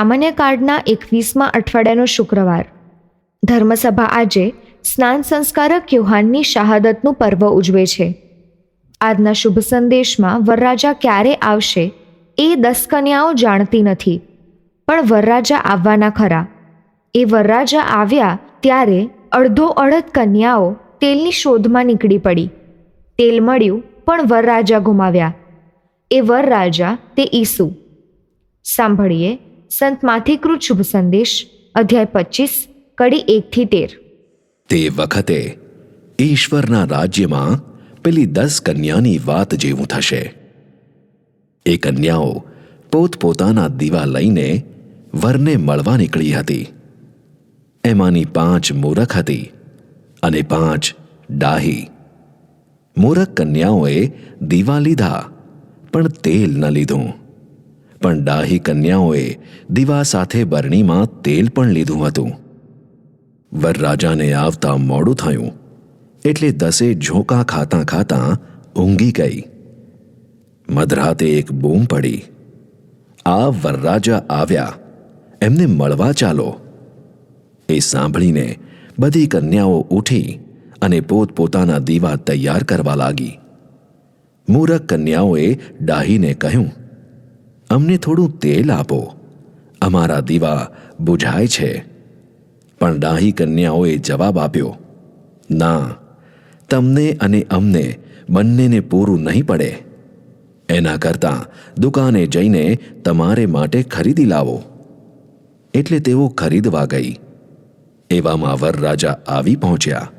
સામાન્ય કાર્ડના એકવીસમાં અઠવાડિયાનો શુક્રવાર. ધર્મસભા આજે સ્નાન સંસ્કારક યુહાનની શહાદતનું પર્વ ઉજવે છે. આજના શુભ સંદેશમાં વરરાજા ક્યારે આવશે એ દસ કન્યાઓ જાણતી નથી, પણ વરરાજા આવવાના ખરા. એ વરરાજા આવ્યા ત્યારે અડધો અડધ કન્યાઓ તેલની શોધમાં નીકળી પડી. તેલ મળ્યું, પણ વરરાજા ગુમાવ્યા. એ વરરાજા તે ઈસુ. સાંભળીએ સંત માથીકૃત શુભ સંદેશ, અધ્યાય પચીસ, કડી એકથી તેર. તે વખતે ઈશ્વરના રાજ્યમાં પેલી દસ કન્યાની વાત જેવું થશે. એ કન્યાઓ પોતપોતાના દીવા લઈને વરને મળવા નીકળી હતી. એમાંની પાંચ મૂરખ હતી અને પાંચ ડાહી. મૂરખ કન્યાઓએ દીવા લીધા, પણ તેલ ન લીધું. પણ ડાહી કન્યાઓએ દીવા સાથે બરણીમાં તેલ પણ લીધું હતું. વરરાજાને આવતા મોડું થયું, એટલે દસે ઝોંકા ખાતા ખાતા ઊંઘી ગઈ. મધરાતે એક બૂમ પડી. આ વરરાજા આવ્યા, એમને મળવા ચાલો. એ સાંભળીને બધી કન્યાઓ ઉઠી અને પોતપોતાના દીવા તૈયાર કરવા લાગી. મૂરખ કન્યાઓએ ડાહીને કહ્યું અમને થોડું તેલ આપો. અમારા દીવા બુઝાય છે. પણ ડાહી કન્યાઓએ જવાબ આપ્યો, ના, તમને અને અમને બંનેને પૂરું નહીં પડે. એના કરતાં દુકાને જઈને તમારે માટે ખરીદી લાવો. એટલે તેઓ ખરીદવા ગઈ. એવામાં વરરાજા આવી પહોંચ્યા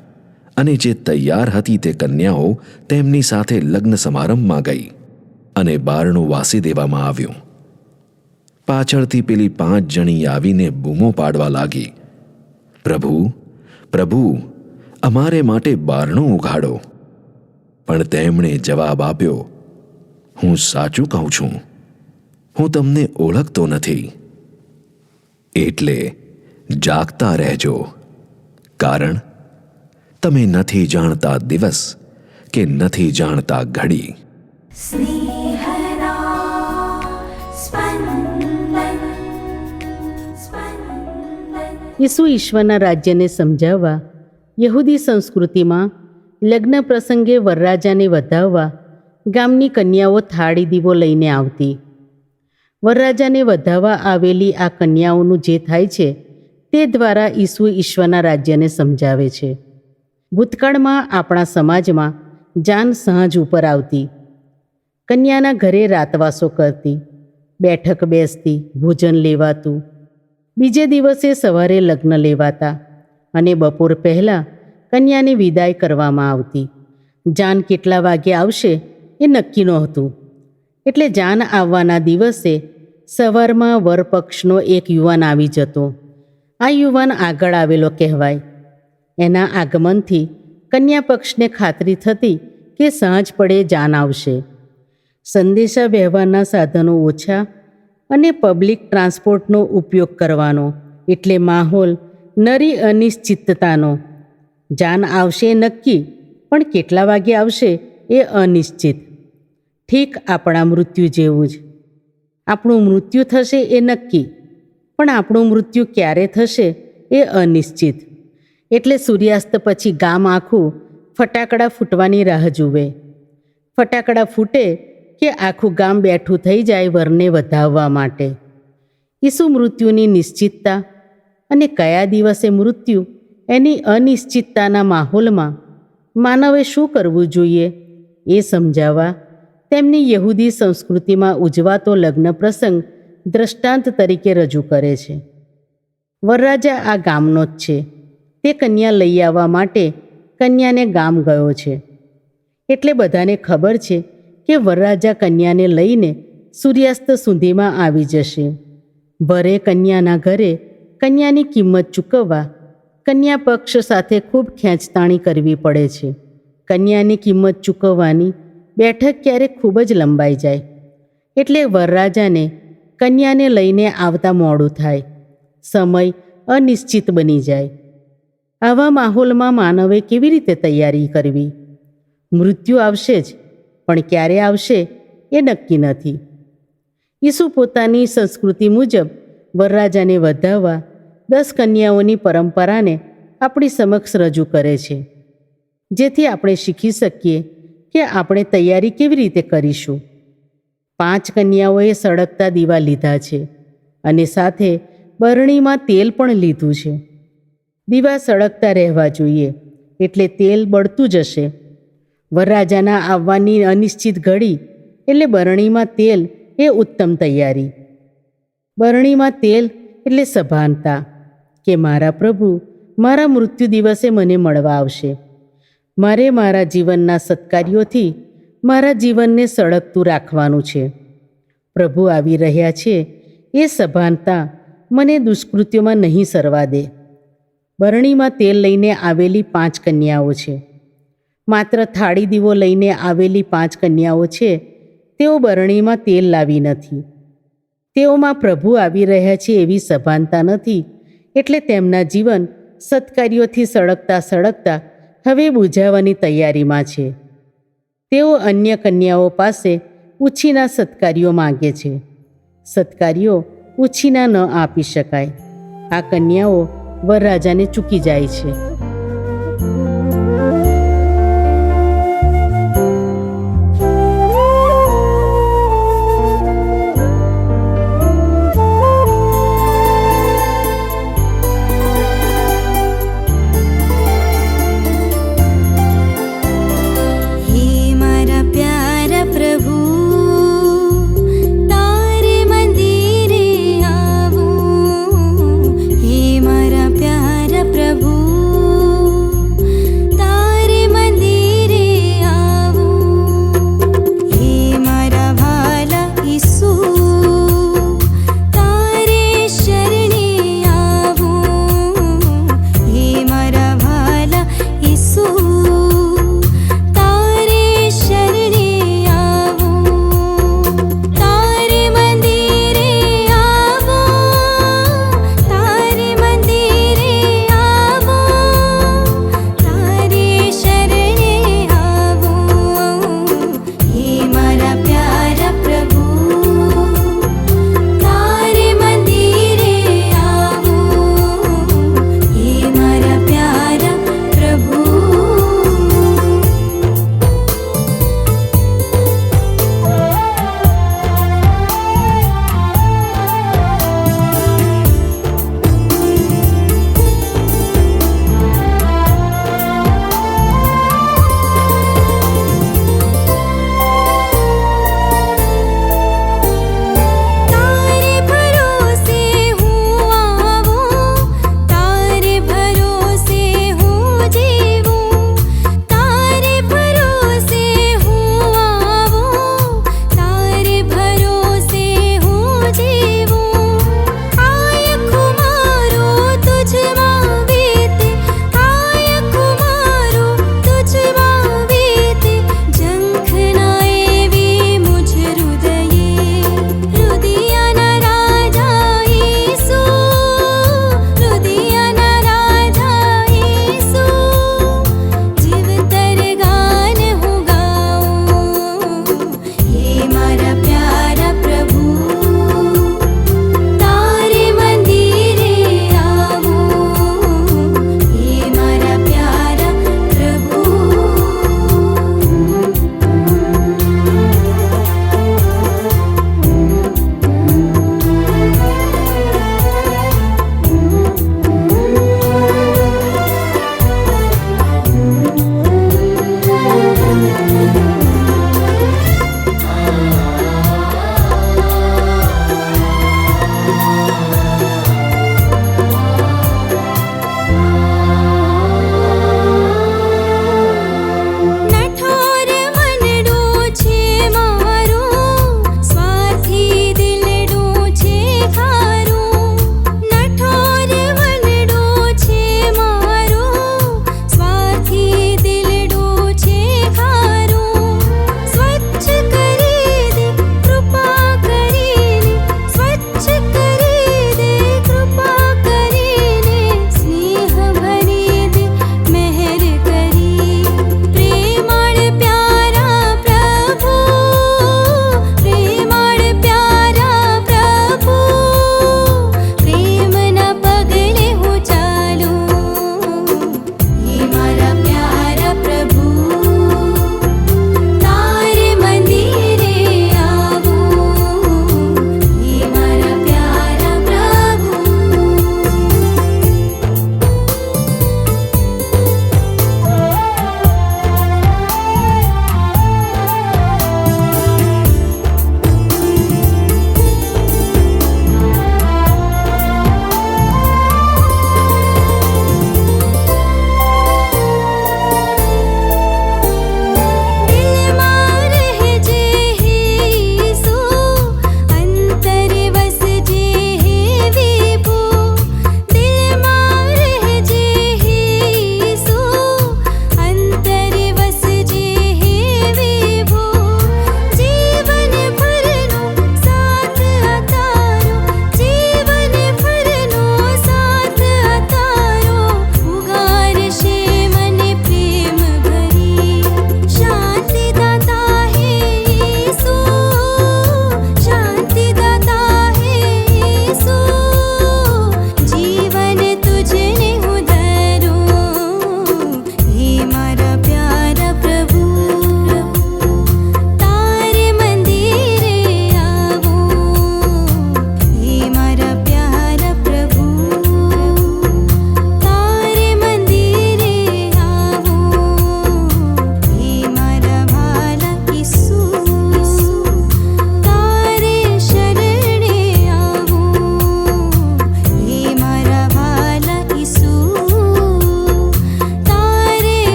અને જે તૈયાર હતી તે કન્યાઓ તેમની સાથે લગ્ન સમારંભમાં ગઈ અને બારણું વાસી દેવામાં આવ્યું. પાછળથી પેલી પાંચ જણી આવીને બૂમો પાડવા લાગી. પ્રભુ પ્રભુ, અમારે માટે બારણું ઉઘાડો. પણ તેમણે જવાબ આપ્યો, હું સાચું કહું છું. હું તમને ઓળખતો નથી. એટલે જાગતા રહેજો. કારણ, તમે નથી જાણતા દિવસ કે નથી જાણતા ઘડી. સ્નેહના ઈસુ ઈશ્વરના રાજ્યને સમજાવવા, યહૂદી સંસ્કૃતિમાં લગ્ન પ્રસંગે વરરાજાને વધાવવા, ગામની કન્યાઓ થાળી દીવો લઈને આવતી. વરરાજાને વધાવવા આવેલી આ કન્યાઓનું જે થાય છે, તે દ્વારા ઈસુ ઈશ્વરના રાજ્યને સમજાવે છે. ભૂતકાળમાં આપણા સમાજમાં જાન સહજ ઉપર આવતી. કન્યાના ઘરે રાતવાસો કરતી, બેઠક બેસતી, ભોજન લેવાતું બીજે દિવસે સવારે લગ્ન લેવાતા અને બપોર પહેલાં કન્યાની વિદાય કરવામાં આવતી. જાન કેટલા વાગે આવશે એ નક્કી નહોતું. એટલે જાન આવવાના દિવસે સવારમાં વરપક્ષનો એક યુવાન આવી જતો. આ યુવાન આગળ આવેલો કહેવાય. એના આગમનથી કન્યા પક્ષને ખાતરી થતી કે સાંજ પડે જાન આવશે. સંદેશા વ્યવહારના સાધનો ઓછા અને પબ્લિક ટ્રાન્સપોર્ટનો ઉપયોગ કરવાનો એટલે માહોલ નરી અનિશ્ચિતતાનો. જાન આવશે નક્કી, પણ કેટલા વાગે આવશે એ અનિશ્ચિત. ઠીક આપણા મૃત્યુ જેવું જ. આપણું મૃત્યુ થશે એ નક્કી, પણ આપણું મૃત્યુ ક્યારે થશે એ અનિશ્ચિત. એટલે સૂર્યાસ્ત પછી ગામ આખું ફટાકડા ફૂટવાની રાહ જુએ. ફટાકડા ફૂટે કે આખું ગામ બેઠું થઈ જાય વરને વધાવવા માટે. ઈસુ મૃત્યુની નિશ્ચિતતા અને કયા દિવસે મૃત્યુ એની અનિશ્ચિતતાના માહોલમાં માનવે શું કરવું જોઈએ એ સમજાવવા તેમની યહૂદી સંસ્કૃતિમાં ઉજવાતો લગ્ન પ્રસંગ દ્રષ્ટાંત તરીકે રજૂ કરે છે. વરરાજા આ ગામનો જ છે. તે કન્યા લઈ આવવા માટે કન્યાને ગામ ગયો છે. એટલે બધાને ખબર છે કે વરરાજા કન્યાને લઈને સૂર્યાસ્ત સુધીમાં આવી જશે. વરે કન્યાના ઘરે કન્યાની કિંમત ચૂકવવા કન્યા પક્ષ સાથે ખૂબ ખેંચતાણી કરવી પડે છે. કન્યાની કિંમત ચૂકવવાની બેઠક ક્યારેક ખૂબ જ લંબાઈ જાય. એટલે વરરાજાને કન્યાને લઈને આવતા મોડું થાય. સમય અનિશ્ચિત બની જાય. આવા માહોલમાં માનવે કેવી રીતે તૈયારી કરવી? મૃત્યુ આવશે જ પણ ક્યારે આવશે એ નક્કી નથી. ઈસુ પોતાની સંસ્કૃતિ મુજબ વરરાજાને વધાવવા દસ કન્યાઓની પરંપરાને આપણી સમક્ષ રજૂ કરે છે. જેથી આપણે શીખી શકીએ કે આપણે તૈયારી કેવી રીતે કરીશું. પાંચ કન્યાઓએ સળગતા દીવા લીધા છે અને સાથે બરણીમાં તેલ પણ લીધું છે. દીવા સળગતા રહેવા જોઈએ એટલે તેલ બળતું જશે. વરરાજાના આવવાની અનિશ્ચિત ઘડી એટલે બરણીમાં તેલ એ ઉત્તમ તૈયારી. બરણીમાં તેલ એટલે સભાનતા કે મારા પ્રભુ, મારા મૃત્યુ દિવસે મને મળવા આવશે. મારે મારા જીવનના સત્કાર્યોથી મારા જીવનને સળગતું રાખવાનું છે. પ્રભુ આવી રહ્યા છે એ સભાનતા મને દુષ્કૃત્યોમાં નહીં સરવા દે. બરણીમાં તેલ લઈને આવેલી પાંચ કન્યાઓ છે. માત્ર થાળી દીવો લઈને આવેલી પાંચ કન્યાઓ છે, તેઓ બરણીમાં તેલ લાવી નથી. તેઓમાં પ્રભુ આવી રહ્યા છે એવી સભાનતા નથી, એટલે તેમના જીવન સત્કાર્યોથી સળગતા સળગતા હવે બુઝાવાની તૈયારીમાં છે. તેઓ અન્ય કન્યાઓ પાસે ઉછીના સત્કાર્યો માગે છે. સત્કાર્યો ઉછીના ન આપી શકાય. આ કન્યાઓ વરરાજાને ચૂકી જાય છે.